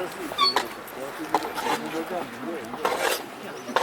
いいや。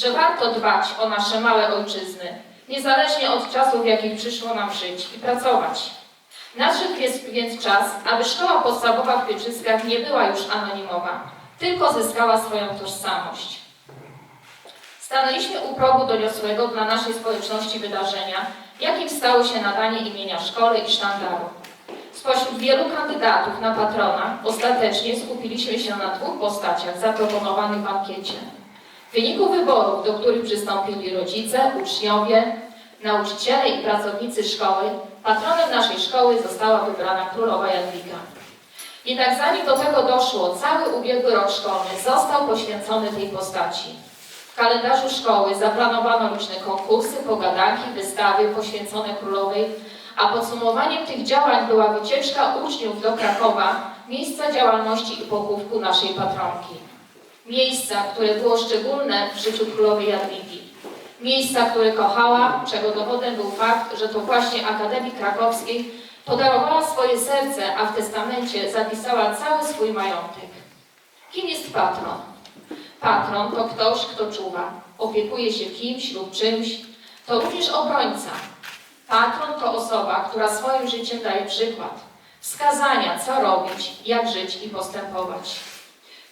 Że warto dbać o nasze małe ojczyzny, niezależnie od czasów, w jakich przyszło nam żyć i pracować. Nadszedł jest więc czas, aby szkoła podstawowa w Pieczyskach nie była już anonimowa, tylko zyskała swoją tożsamość. Stanęliśmy u progu doniosłego dla naszej społeczności wydarzenia, jakim stało się nadanie imienia szkole i sztandaru. Spośród wielu kandydatów na patrona ostatecznie skupiliśmy się na dwóch postaciach zaproponowanych w ankiecie. W wyniku wyborów, do których przystąpili rodzice, uczniowie, nauczyciele i pracownicy szkoły, patronem naszej szkoły została wybrana królowa Jadwiga. Jednak zanim do tego doszło, cały ubiegły rok szkolny został poświęcony tej postaci. W kalendarzu szkoły zaplanowano liczne konkursy, pogadanki, wystawy poświęcone królowej, a podsumowaniem tych działań była wycieczka uczniów do Krakowa, miejsca działalności i pochówku naszej patronki. Miejsca, które było szczególne w życiu królowej Jadwigi. Miejsca, które kochała, czego dowodem był fakt, że to właśnie Akademii Krakowskiej podarowała swoje serce, a w testamencie zapisała cały swój majątek. Kim jest patron? Patron to ktoś, kto czuwa, opiekuje się kimś lub czymś, to również obrońca. Patron to osoba, która swoim życiem daje przykład, wskazania, co robić, jak żyć i postępować.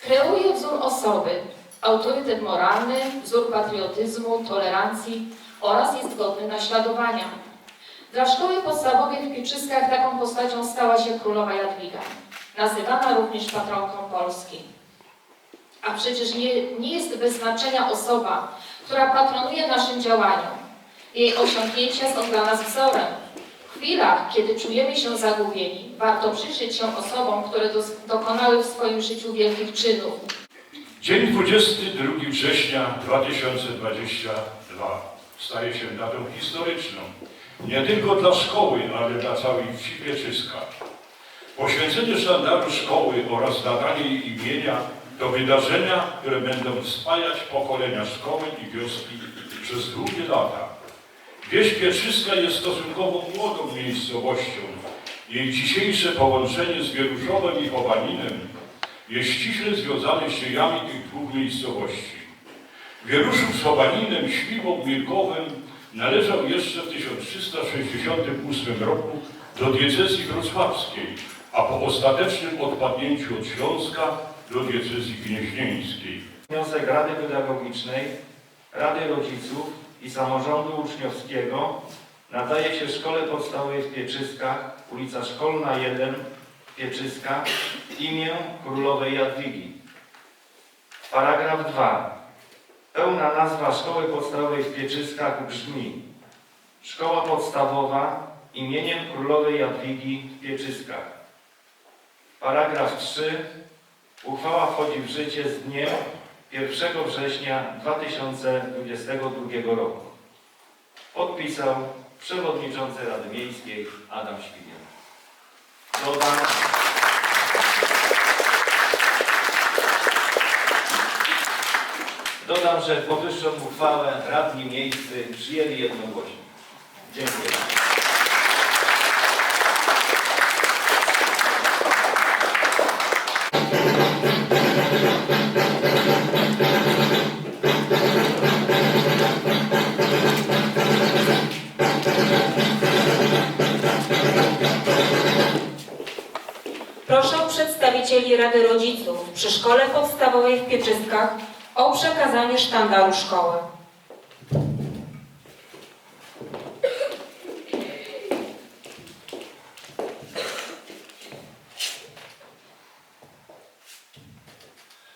Kreuje wzór osoby, autorytet moralny, wzór patriotyzmu, tolerancji oraz jest godny naśladowania. Dla szkoły podstawowej w Pieczyskach taką postacią stała się królowa Jadwiga, nazywana również patronką Polski. A przecież nie, nie jest bez znaczenia osoba, która patronuje naszym działaniom. Jej osiągnięcia są dla nas wzorem. Chwilach, kiedy czujemy się zagubieni, warto przyjrzeć się osobom, które dokonały w swoim życiu wielkich czynów. Dzień 22 września 2022 staje się datą historyczną. Nie tylko dla szkoły, ale dla całej wsi Pieczyska. Poświęcenie sztandaru szkoły oraz nadanie jej imienia to wydarzenia, które będą spajać pokolenia szkoły i wioski przez długie lata. Wieś Pieczyska jest stosunkowo młodą miejscowością. Jej dzisiejsze połączenie z Wieruszowem i Chowaninem jest ściśle związane z dziejami tych dwóch miejscowości. Wieruszów z Chowaninem, Śliwą, Mirkowem należał jeszcze w 1368 roku do diecezji wrocławskiej, a po ostatecznym odpadnięciu od Śląska do diecezji gnieźnieńskiej. Wniosek Rady Pedagogicznej, Rady Rodziców i Samorządu Uczniowskiego nadaje się Szkole Podstawowej w Pieczyskach, ulica Szkolna 1, Pieczyska, imię Królowej Jadwigi. Paragraf 2. Pełna nazwa Szkoły Podstawowej w Pieczyskach brzmi Szkoła Podstawowa imieniem Królowej Jadwigi w Pieczyskach. Paragraf 3. Uchwała wchodzi w życie z dniem 1 września 2022 roku. Podpisał przewodniczący Rady Miejskiej Adam Świgiel. Dodam, dodam, że powyższą uchwałę radni miejscy przyjęli jednogłośnie. Dziękuję. Przedstawicieli Rady Rodziców przy Szkole Podstawowej w Pieczyskach o przekazanie sztandaru szkoły.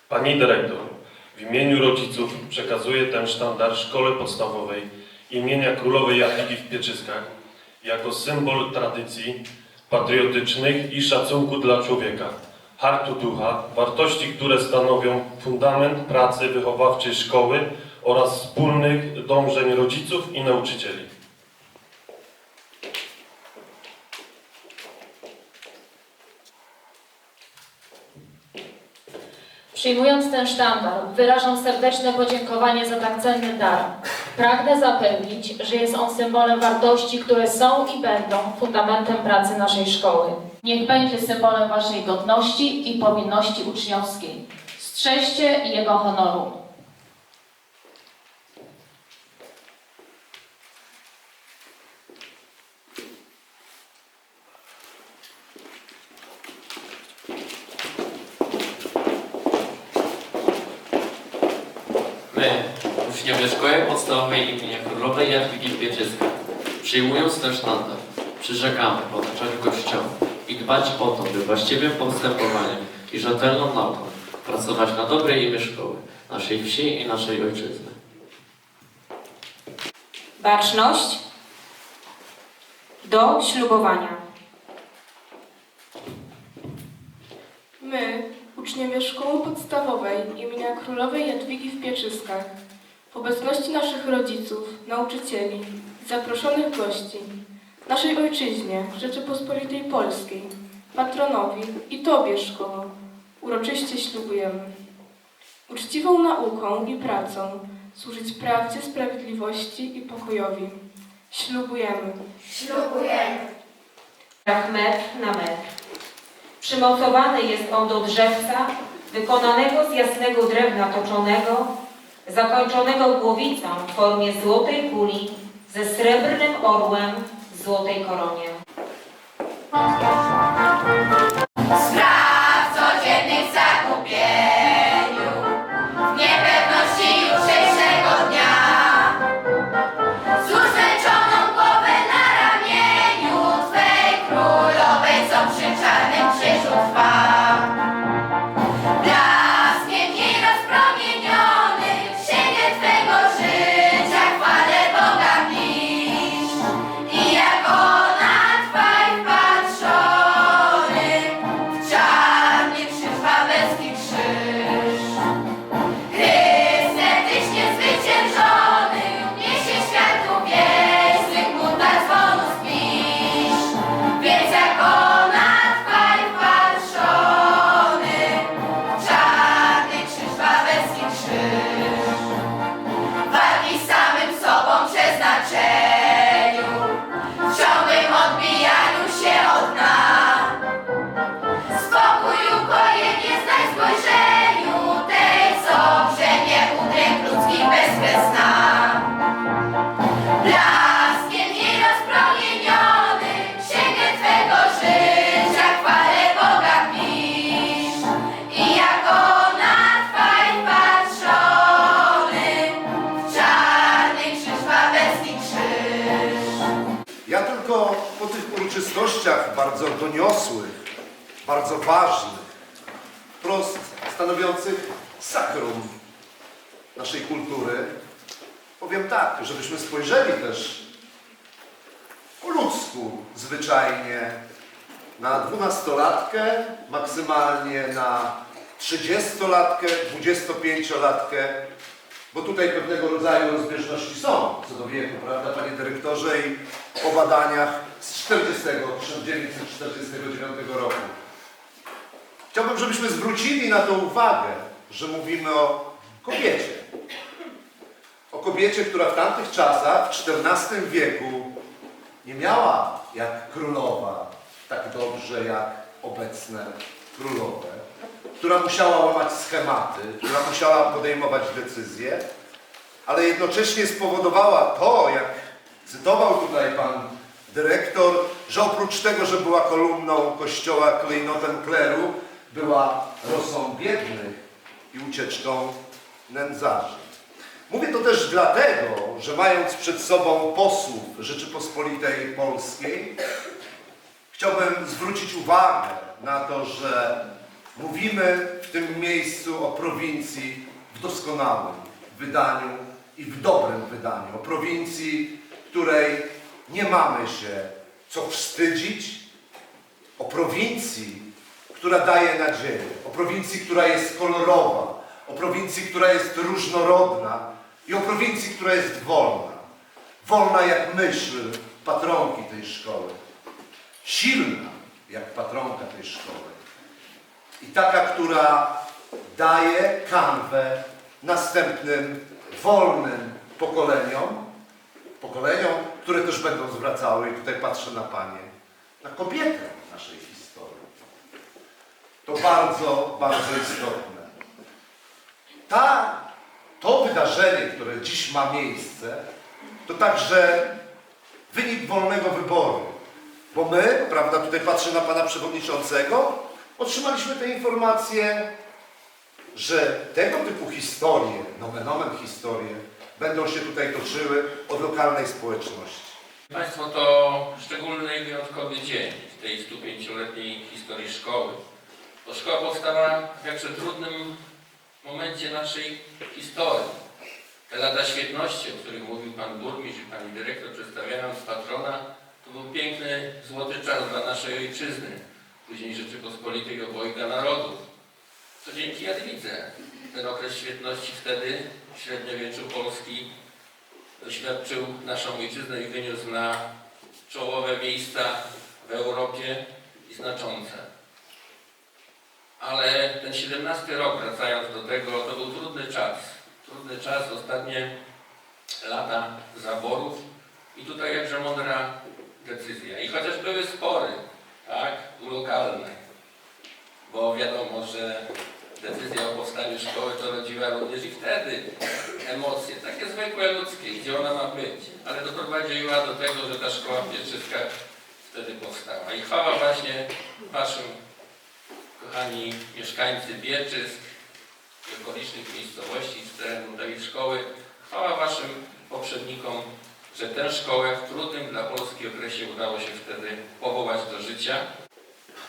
Pani dyrektor, w imieniu rodziców przekazuję ten sztandar Szkole Podstawowej imienia Królowej Jadwigi w Pieczyskach jako symbol tradycji patriotycznych i szacunku dla człowieka, hartu ducha, wartości, które stanowią fundament pracy wychowawczej szkoły oraz wspólnych dążeń rodziców i nauczycieli. Przyjmując ten sztandar, wyrażam serdeczne podziękowanie za tak cenny dar. Pragnę zapewnić, że jest on symbolem wartości, które są i będą fundamentem pracy naszej szkoły. Niech będzie symbolem waszej godności i powinności uczniowskiej. Strzeżcie jego honoru. My, uczniowie Szkoły Podstawowej imienia Królowej Jadwigi w Pieczyskach, przyjmując ten sztandar, przyrzekamy otaczać Kościoła i dbać o to, by właściwym postępowaniem i rzetelną nauką pracować na dobre imię szkoły, naszej wsi i naszej ojczyzny. Baczność do ślubowania. My, uczniowie Szkoły Podstawowej imienia Królowej Jadwigi w Pieczyskach, w obecności naszych rodziców, nauczycieli i zaproszonych gości, naszej ojczyźnie, Rzeczypospolitej Polskiej, patronowi i Tobie, szkoło, uroczyście ślubujemy. Uczciwą nauką i pracą służyć prawdzie, sprawiedliwości i pokojowi. Ślubujemy. Tak metr na metr. Przymocowany jest on do drzewca wykonanego z jasnego drewna toczonego, zakończonego głowicą w formie złotej kuli ze srebrnym orłem złotej koronie. Bardzo doniosłych, bardzo ważnych, wprost stanowiących sakrum naszej kultury, powiem tak, żebyśmy spojrzeli też po ludzku zwyczajnie na dwunastolatkę, maksymalnie na trzydziestolatkę, dwudziestopięciolatkę, bo tutaj pewnego rodzaju rozbieżności są co do wieku, prawda, panie dyrektorze, i po badaniach z 40, 1949 roku. Chciałbym, żebyśmy zwrócili na to uwagę, że mówimy o kobiecie. O kobiecie, która w tamtych czasach, w XIV wieku, nie miała jak królowa tak dobrze jak obecne królowe, która musiała łamać schematy, która musiała podejmować decyzje, ale jednocześnie spowodowała to, jak cytował tutaj pan dyrektor, że oprócz tego, że była kolumną kościoła klejnotem kleru, była rosą biednych i ucieczką nędzarzy. Mówię to też dlatego, że mając przed sobą posłów Rzeczypospolitej Polskiej, chciałbym zwrócić uwagę na to, że mówimy w tym miejscu o prowincji w doskonałym wydaniu i w dobrym wydaniu. O prowincji, której nie mamy się co wstydzić, o prowincji, która daje nadzieję, o prowincji, która jest kolorowa, o prowincji, która jest różnorodna i o prowincji, która jest wolna. Wolna jak myśl patronki tej szkoły. Silna jak patronka tej szkoły. I taka, która daje kanwę następnym wolnym pokoleniom, pokoleniom, które też będą zwracały, i tutaj patrzę na Panie, na kobietę naszej historii. To bardzo, bardzo istotne. Ta, to wydarzenie, które dziś ma miejsce, to także wynik wolnego wyboru. Bo my, prawda, tutaj patrzę na Pana Przewodniczącego, otrzymaliśmy te informacje, że tego typu historie, nomen omen historie, będą się tutaj toczyły od lokalnej społeczności. Państwo, to szczególny i wyjątkowy dzień w tej 105-letniej historii szkoły. To szkoła powstała w jakże trudnym momencie naszej historii. Te lata świetności, o których mówił Pan Burmistrz i Pani Dyrektor, przedstawiając patrona, to był piękny, złoty czas dla naszej ojczyzny, później Rzeczypospolitej obojga narodów. To dzięki Jadwidze. Ten okres świetności wtedy w średniowieczu Polski doświadczył naszą ojczyznę i wyniósł na czołowe miejsca w Europie i znaczące. Ale ten 17 rok, wracając do tego, to był trudny czas. Trudny czas, ostatnie lata zaborów i tutaj jakże mądra decyzja. I chociaż były spory, tak, lokalne, bo wiadomo, że decyzja o powstaniu szkoły to rodziła również i wtedy emocje, takie zwykłe ludzkie, gdzie ona ma być, ale doprowadziła do tego, że ta szkoła w Pieczyskach wtedy powstała. I chwała właśnie Waszym, kochani mieszkańcy Bieczysk okolicznych miejscowości z terenu tej szkoły, chwała Waszym poprzednikom, że tę szkołę w trudnym dla Polski okresie udało się wtedy powołać do życia.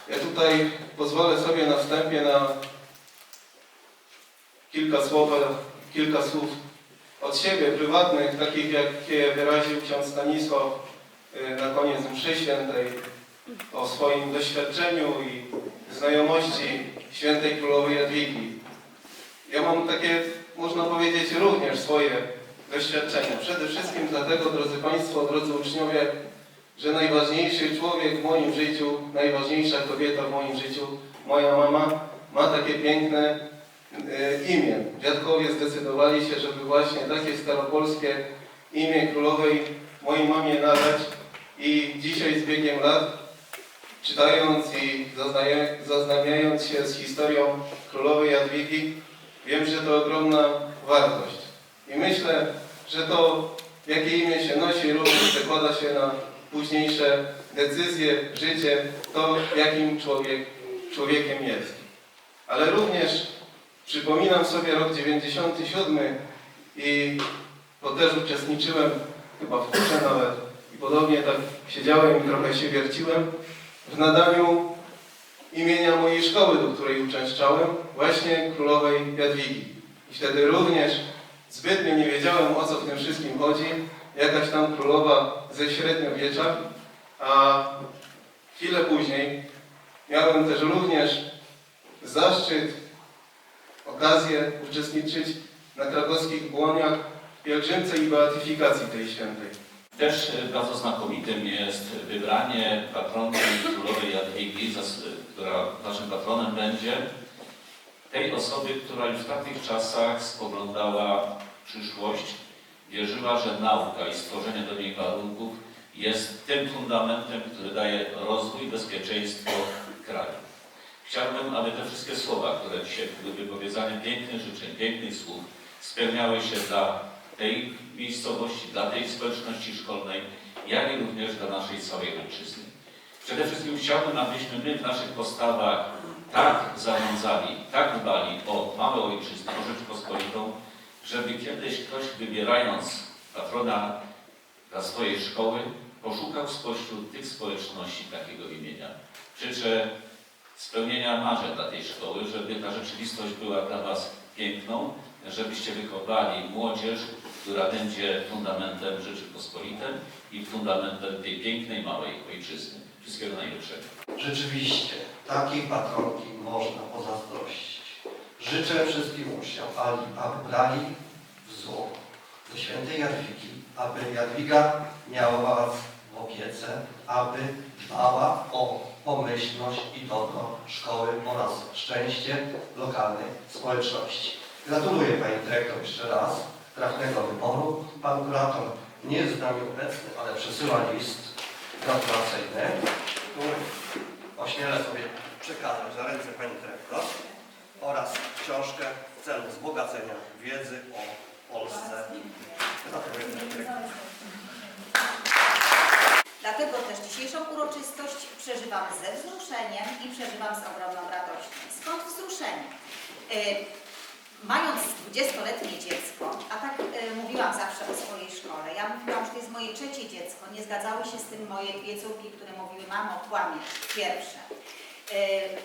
Ja tutaj pozwolę sobie na wstępie na kilka słów, kilka słów od siebie, prywatnych, takich jakie wyraził ksiądz Stanisław y, na koniec mszy świętej o swoim doświadczeniu i znajomości świętej królowej Jadwigi. Ja mam takie, można powiedzieć, również swoje doświadczenia. Przede wszystkim dlatego, drodzy Państwo, drodzy uczniowie, że najważniejszy człowiek w moim życiu, najważniejsza kobieta w moim życiu, moja mama, ma takie piękne e, imię. Dziadkowie zdecydowali się, żeby właśnie takie staropolskie imię królowej mojej mamie nadać i dzisiaj z biegiem lat, czytając i zaznajamiając się z historią królowej Jadwigi, wiem, że to ogromna wartość. I myślę, że to, jakie imię się nosi, również przekłada się na późniejsze decyzje, życie, to jakim człowiek, człowiekiem jest. Ale również przypominam sobie rok 97 i bo też uczestniczyłem chyba w kurze nawet i podobnie tak siedziałem i trochę się wierciłem w nadaniu imienia mojej szkoły, do której uczęszczałem, właśnie królowej Jadwigi. I wtedy również zbytnio nie wiedziałem, o co w tym wszystkim chodzi. Jakaś tam królowa ze średniowiecza, a chwilę później miałem też również zaszczyt, okazję uczestniczyć na krakowskich błoniach pielgrzymce i beatyfikacji tej świętej. Też e, bardzo znakomitym jest wybranie patronki królowej Jadwigi, która naszym patronem będzie, tej osoby, która już w tamtych czasach spoglądała w przyszłość, wierzyła, że nauka i stworzenie do niej warunków jest tym fundamentem, który daje rozwój bezpieczeństwo kraju. Chciałbym, aby te wszystkie słowa, które dzisiaj były wypowiedziane, pięknych życzeń, pięknych słów, spełniały się dla tej miejscowości, dla tej społeczności szkolnej, jak i również dla naszej całej ojczyzny. Przede wszystkim chciałbym, abyśmy my w naszych postawach tak zarządzali, tak dbali o małe ojczyznę, o Rzeczpospolitą, żeby kiedyś ktoś wybierając patrona dla swojej szkoły, poszukał spośród tych społeczności takiego imienia. Życzę spełnienia marzeń dla tej szkoły, żeby ta rzeczywistość była dla Was piękną, żebyście wychowali młodzież, która będzie fundamentem Rzeczypospolitej i fundamentem tej pięknej, małej ojczyzny. Wszystkiego najlepszego. Rzeczywiście, takiej patronki można pozazdrościć. Życzę wszystkim uczniom aby brali wzór do świętej Jadwigi, aby Jadwiga miała Was w opiece, aby dbała o pomyślność i dobro szkoły oraz szczęście lokalnej społeczności. Gratuluję Pani Dyrektor jeszcze raz trafnego wyboru. Pan kurator nie jest z nami obecny, ale przesyła list gratulacyjny, który ośmielę sobie przekazać za ręce Pani Dyrektor oraz książkę w celu wzbogacenia wiedzy o Polsce. Dlatego też dzisiejszą uroczystość przeżywam ze wzruszeniem i przeżywam z ogromną radością. Skąd wzruszenie? Mając 20-letnie dziecko, a tak e, mówiłam zawsze o swojej szkole, ja mówiłam, że to jest moje trzecie dziecko, nie zgadzały się z tym moje dwie córki, które mówiły, mamo, kłamiesz, pierwsze. E,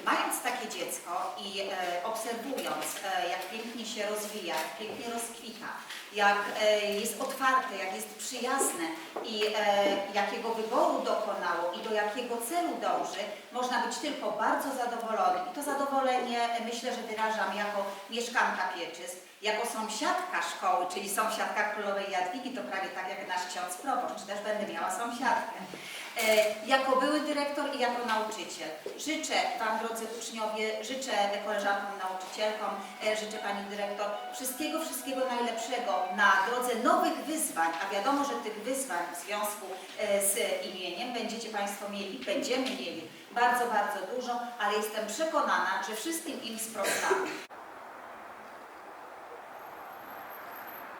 Mając takie dziecko i e, obserwując, jak pięknie się rozwija, jak pięknie rozkwita, jak jest otwarte, jak jest przyjazne i jakiego wyboru dokonało i do jakiego celu dąży, można być tylko bardzo zadowolony. Myślę, że wyrażam jako mieszkanka Pieczysk, jako sąsiadka szkoły, czyli sąsiadka Królowej Jadwigi, to prawie tak jak nasz ksiądz proboszcz, też będę miała sąsiadkę. E, jako były dyrektor i jako nauczyciel. Życzę Wam, drodzy uczniowie, życzę koleżankom nauczycielkom, e, życzę Pani dyrektor wszystkiego, wszystkiego najlepszego na drodze nowych wyzwań, a wiadomo, że tych wyzwań w związku e, z imieniem będziecie Państwo mieli, będziemy mieli bardzo, bardzo dużo, ale jestem przekonana, że wszystkim im sprostamy.